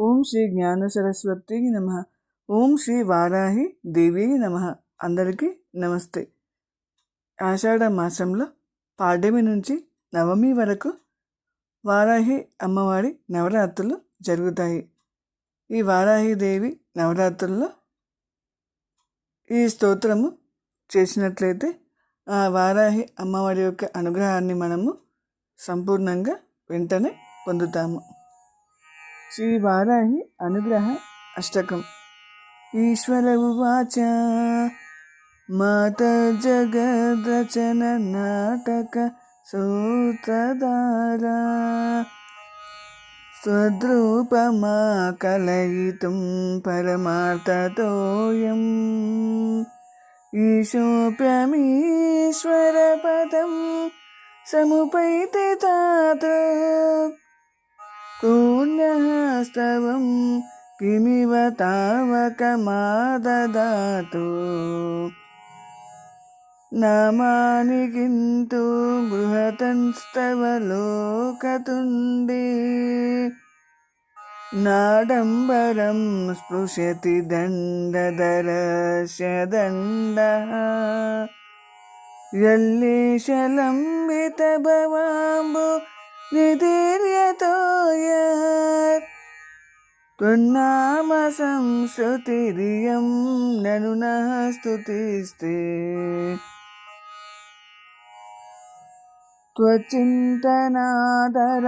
ఓం శ్రీ జ్ఞాన సరస్వతి నమ. ఓం శ్రీ వారాహి దేవి నమ. అందరికీ నమస్తే. ఆషాఢ మాసంలో పాడ్యమి నుంచి నవమి వరకు వారాహి అమ్మవారి నవరాత్రులు జరుగుతాయి. ఈ వారాహి దేవి నవరాత్రుల్లో ఈ స్తోత్రము చేసినట్లయితే ఆ వారాహి అమ్మవారి యొక్క అనుగ్రహాన్ని మనము సంపూర్ణంగా వెంటనే పొందుతాము. श्री श्रीवाराहि अनुग्रह अष्टकम्। ईश्वर उवाच मत सूत्रधारा स्वद्रूपमा कलयितुं परमार्थतोऽयम् ईशोऽप्यमीश्वरपदं समुपैते तात्र तूण्यहस्तवं किमिव तावकमाददातु नामानि किन्तु बृहतंस्तव लोकतुण्डी नाडम्बरं स्पृशति दण्डदरस्यदण्डः यल्लीशलम्बितभवाम्बु निदीर्यतो त्वन्नाम संश्रुतिरियं ननु नः स्तुतिस्ते त्वचिन्तनादर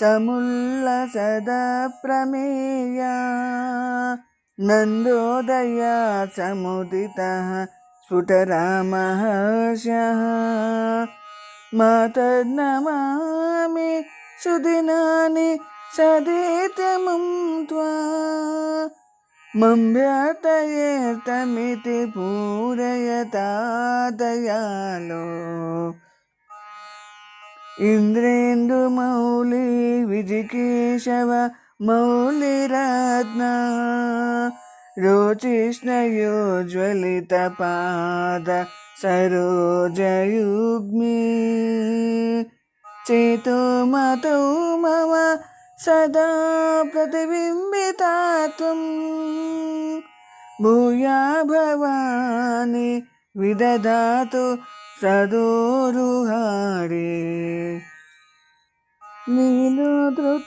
समुल्लसदा प्रमेया नन्दोदया समुदितः स्फुटरामहर्षः मातर्नमामि సుదినాని సదేతమం త్వా మమ్యాతయేతమితి పూరయతాదయాలో ఇంద్రేందుమౌళి విజికేశవ మౌళిరత్న రోచిష్ణయోజ్వలిత పాద సరోజయుగ్మీ चेतो मतौ मम सदा प्रतिबिम्बिता त्वं भूया भवानि विदधातु सदोरुहारे नीलोधृताक्षिति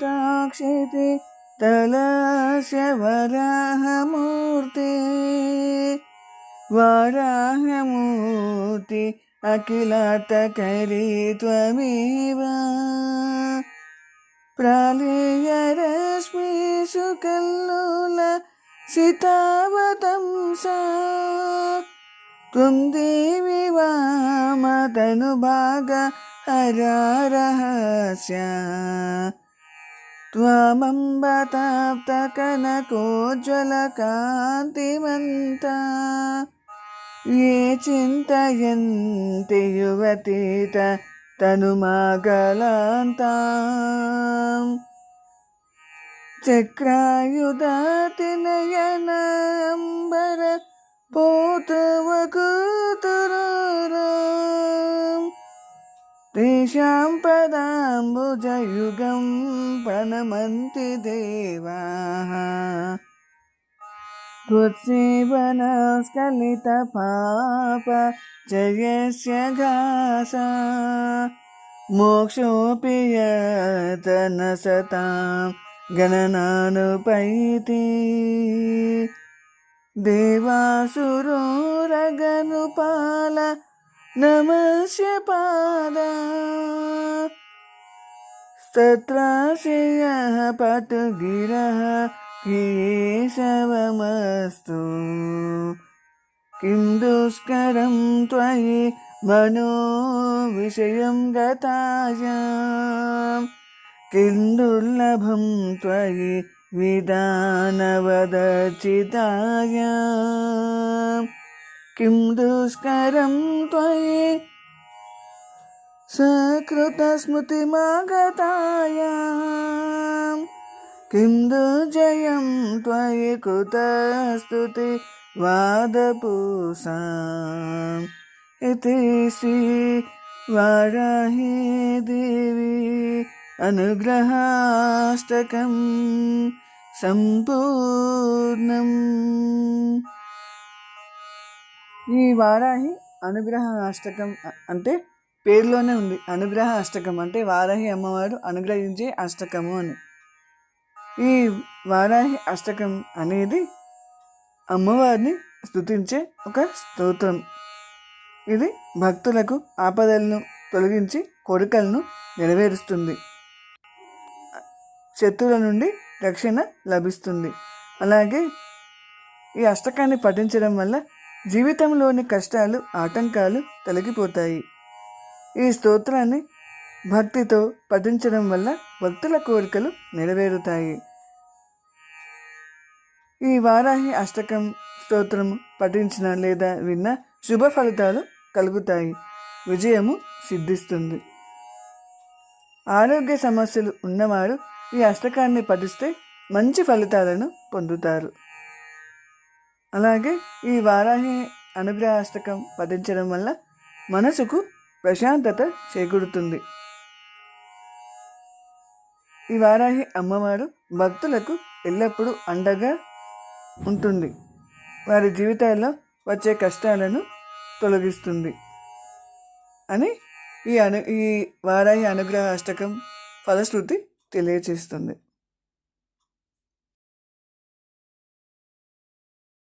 तलस्य वराहमूर्ते వరాహమూర్తి అఖిలాటకరీ త్వమేవ ప్రళయరశ్మీషు కల్లోల సితావతంసా. త్వం దేవి వామతనుభాగ హరారహస్య. త్వమంబతాప్త కనకోజ్వల కాంతిమంతా ये चिन्तयन्ति युवतीत तनुमागलान्ताम्। चक्रायुधातिनयनाम्बर पोतवकुतुराम् तेषां पदाम्बुजयुगं प्रणमन्ति देवाः त्वत्सेवनस्खलितपाप जयस्य घासा. मोक्षोऽपि यत सतां गणनानुपैति. देवासुरोरगनुपाल नमस्य पादा. तत्राश्रयः पटुगिरः केशवमस्तु किं दुष्करं त्वयि मनो विषयं गतायां किं दुर्लभं त्वयि विधानवदर्चितायां किं दुष्करं त्वयि सकृतस्मृतिमागतायां किं दुर्जयं त्वयि कृतस्तुति वादपूसाम् इति श्री वाराही देवी अनुग्रहाष्टकं సంపూర్ణం ఈ వారాహి అనుగ్రహ అష్టకం అ- అంటే పేరులోనే ఉంది అనుగ్రహ అష్టకం అంటే వారాహి అమ్మవారు అనుగ్రహించే అష్టకము అని ఈ వారాహి అష్టకం అనేది అమ్మవారిని స్థుతించే ఒక స్తోత్రం. ఇది భక్తులకు ఆపదలను తొలగించి కోరికలను నెరవేరుస్తుంది. శత్రువుల నుండి రక్షణ లభిస్తుంది. అలాగే ఈ అష్టకాన్ని పఠించడం వల్ల జీవితంలోని కష్టాలు ఆటంకాలు తొలగిపోతాయి. ఈ స్తోత్రాన్ని భక్తితో పఠించడం వల్ల భక్తుల కోరికలు నెరవేరుతాయి. ఈ వారాహి అష్టకం స్తోత్రం పఠించిన లేదా విన్న శుభ ఫలితాలు కలుగుతాయి. విజయము సిద్ధిస్తుంది. ఆరోగ్య సమస్యలు ఉన్నవారు ఈ అష్టకాన్ని పఠిస్తే మంచి ఫలితాలను పొందుతారు. అలాగే ఈ వారాహి అనుగ్రహ అష్టకం పఠించడం వల్ల మనసుకు ప్రశాంతత చేకూరుతుంది. ఈ వారాహి అమ్మవారు భక్తులకు ఎల్లప్పుడూ అండగా ఉంటుంది. వారి జీవితాల్లో వచ్చే కష్టాలను తొలగిస్తుంది. అని ఈ అను ఈ వారాహి అనుగ్రహ అష్టకం ఫలశ్రుతి తెలియచేస్తుంది.